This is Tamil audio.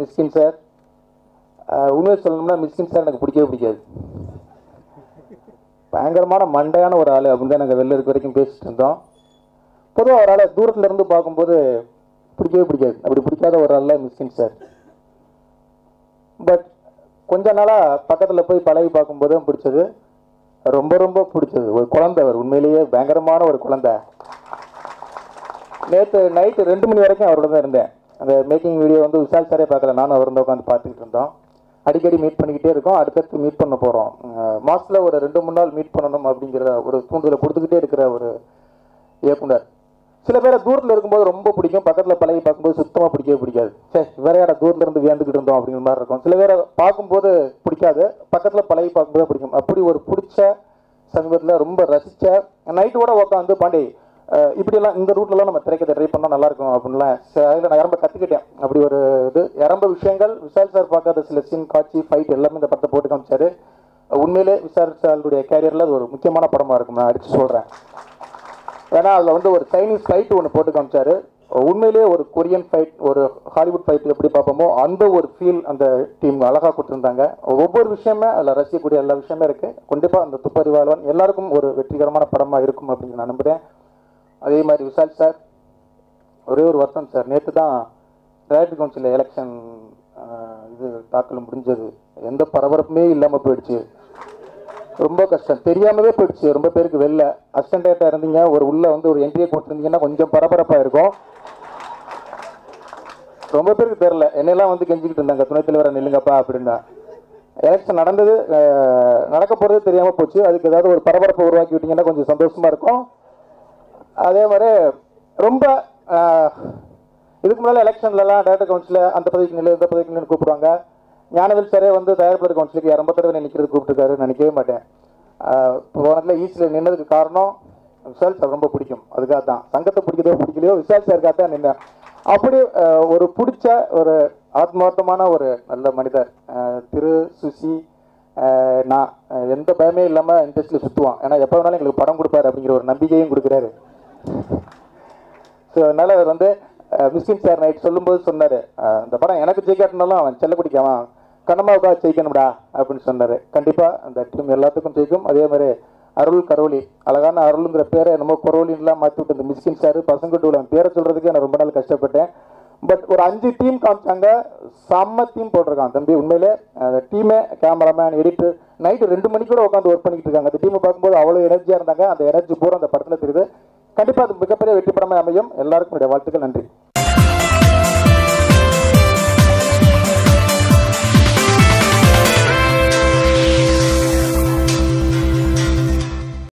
மிஸ்கின் சார். உண்மையை சொல்லணும்னா மிஸ்கின் சார் எனக்கு பிடிக்கவே பிடிக்காது. பயங்கரமான மண்டையான ஒரு ஆள் அப்படின்னு தான் நாங்கள் வெளில இருக்க வரைக்கும் பேசிட்டு இருந்தோம். பொதுவாக ஒரு ஆளை தூரத்தில் இருந்து பார்க்கும்போது பிடிக்கவே பிடிக்காது. அப்படி பிடிக்காத ஒரு ஆள் மிஸ்கின் சார். பட் கொஞ்ச நாளாக பக்கத்தில் போய் பழகி பார்க்கும்போது பிடிச்சது. ரொம்ப ரொம்ப பிடிச்சது. ஒரு குழந்தை அவர். உண்மையிலேயே பயங்கரமான ஒரு குழந்தை. நேற்று நைட்டு ரெண்டு மணி வரைக்கும் அவரோட தான் இருந்தேன். அந்த மேக்கிங் வீடியோ வந்து விஷால் சாரே பார்க்கல. நானும் அவர் தான் உட்காந்து பார்த்துக்கிட்டு இருந்தோம். அடிக்கடி மீட் பண்ணிக்கிட்டே இருக்கோம். அடுத்தடுத்து மீட் பண்ண போகிறோம் மாதத்தில் ஒரு ரெண்டு மூணு நாள் மீட் பண்ணணும் அப்படிங்கிற ஒரு தூண்டுதலை கொடுத்துக்கிட்டே இருக்கிற ஒரு இயக்குனர். சில பேரை தூரத்தில் இருக்கும்போது ரொம்ப பிடிக்கும். பக்கத்தில் பழகி பார்க்கும்போது சுத்தமாக பிடிக்கவே பிடிக்காது. சே வேறையாட தூரத்தில் இருந்து வியந்துக்கிட்டு இருந்தோம் அப்படிங்கிற மாதிரி இருக்கும். சில பேரை பார்க்கும்போது பிடிக்காது. பக்கத்தில் பழகி பார்க்கும்போது பிடிக்கும். அப்படி ஒரு பிடிச்ச சமீபத்தில் ரொம்ப ரசித்த நைட்டு கூட உட்காந்து பாண்டி இப்படியெல்லாம் இந்த ரூட்லலாம் நம்ம திரைக்கதை ட்ரை பண்ணால் நல்லா இருக்கும் அப்படின்லாம் சரி அதில் நான் ரொம்ப கற்றுக்கிட்டேன் அப்படி ஒரு இது இறம்ப விஷயங்கள் விஷால் சார் பார்க்காத சில சீன் காட்சி ஃபைட் எல்லாமே இந்த படத்தை போட்டு காமிச்சாரு. உண்மையிலே விசால் சாருடைய கேரியரில் அது ஒரு முக்கியமான படமாக இருக்கும் நான் அடித்து சொல்கிறேன் ஏன்னா அதில் வந்து ஒரு சைனீஸ் ஃபைட் ஒன்று போட்டு காமிச்சாரு. உண்மையிலேயே ஒரு கொரியன் ஃபைட் ஒரு ஹாலிவுட் ஃபைட் எப்படி பார்ப்போமோ அந்த ஒரு ஃபீல் அந்த டீம் அழகாக கொடுத்துருந்தாங்க. ஒவ்வொரு விஷயமே அதில் ரசிக்கக்கூடிய எல்லா விஷயமே இருக்குது கண்டிப்பாக அந்த துப்பறிவாளன் எல்லாருக்கும் ஒரு வெற்றிகரமான படமாக இருக்கும் அப்படின்னு நான் நம்புகிறேன் அதே மாதிரி விஷால் சார் ஒரே ஒரு வருஷம் சார். நேற்று தான் டைரக்டர் கவுன்சில் எலெக்ஷன் இது தாக்கல் முடிஞ்சது. எந்த பரபரப்புமே இல்லாமல் போயிடுச்சு. ரொம்ப கஷ்டம். தெரியாமலே போயிடுச்சு. ரொம்ப பேருக்கு வெளில. அசிஸ்டன்ட் இருந்தீங்க. ஒரு உள்ளே வந்து ஒரு என்ட்ரியை கொடுத்துருந்தீங்கன்னா கொஞ்சம் பரபரப்பாக இருக்கும். ரொம்ப பேருக்கு தெரில என்னெல்லாம் வந்து கெஞ்சிக்கிட்டு இருந்தாங்க. துணைத் தலைவரை நில்லுங்கப்பா அப்படின்னா. எலெக்ஷன் நடந்தது நடக்க போகிறது தெரியாமல் போச்சு. அதுக்கு ஏதாவது ஒரு பரபரப்பை உருவாக்கி விட்டிங்கன்னா கொஞ்சம் சந்தோஷமாக இருக்கும். அதே மாதிரி ரொம்ப இதுக்கு முன்னால் எலெக்ஷன்லலாம் டேரக்டர் கவுன்சில் அந்த பதவிக்கு நிலை இந்த பதவிக்கு நிலை கூப்பிடுவாங்க. ஞானவில் சாரே வந்து தயாரிப்பாளர் கவுன்சிலுக்கு இரம்ப தடவை நிற்கிறது கூப்பிட்டுருக்காரு நினைக்கவே மாட்டேன். அஹ், ஈஸியில் நின்னதுக்கு காரணம் விஷால் சார் ரொம்ப பிடிக்கும். அதுக்காக தான். சங்கத்தை பிடிக்கதோ பிடிக்கலையோ விஷால் சாருக்காக தான் நின்றேன் அப்படி ஒரு பிடிச்ச ஒரு ஆத்மார்த்தமான ஒரு நல்ல மனிதர் திரு சுசி நான் எந்த பயமே இல்லாமல் இண்டஸ்ட்ரியில் சுற்றுவான் ஏன்னா எப்போ வேணாலும் எங்களுக்கு படம் கொடுப்பாரு அப்படிங்கிற ஒரு நம்பிக்கையும் கொடுக்குறாரு. ஸோ அதனால் அவர் வந்து முஸ்லீம் சார் நைட் சொல்லும்போது சொன்னார் இந்த படம் எனக்கு ஜெயிக்காட்டினாலும் அவன் செல்ல அவன் கண்ணம்மாவுக்காக ஜெயிக்கணும்டா அப்படின்னு சொன்னார். கண்டிப்பாக அந்த டீம் எல்லாத்துக்கும் ஜெயிக்கும். அதே மாதிரி அருள் கரோலி அழகான அருளுங்கிற பேரை என்னமோ கரோலின்லாம் மாற்றி விட்டு இந்த மிஸ்கின் சார் பசங்க டூல பேரை சொல்கிறதுக்கு நான் ரொம்ப நாள் கஷ்டப்பட்டேன். பட் ஒரு அஞ்சு டீம் காமிச்சாங்க செம்ம டீம் போட்டிருக்கான் தம்பி. உண்மையிலே அந்த டீமே கேமராமேன் எடிட்டர் நைட்டு ரெண்டு மணிக்கு கூட உட்காந்து ஒர்க் பண்ணிக்கிட்டு இருக்காங்க. அந்த டீமை பார்க்கும்போது அவ்வளோ எனர்ஜியாக இருந்தாங்க. அந்த எனர்ஜி பூரா அந்த படத்தில் தெரியுது. கண்டிப்பாக அது மிகப்பெரிய வெற்றி படமாக அமையும். எல்லாருக்கும் என்னுடைய வாழ்த்துக்கள் நன்றி.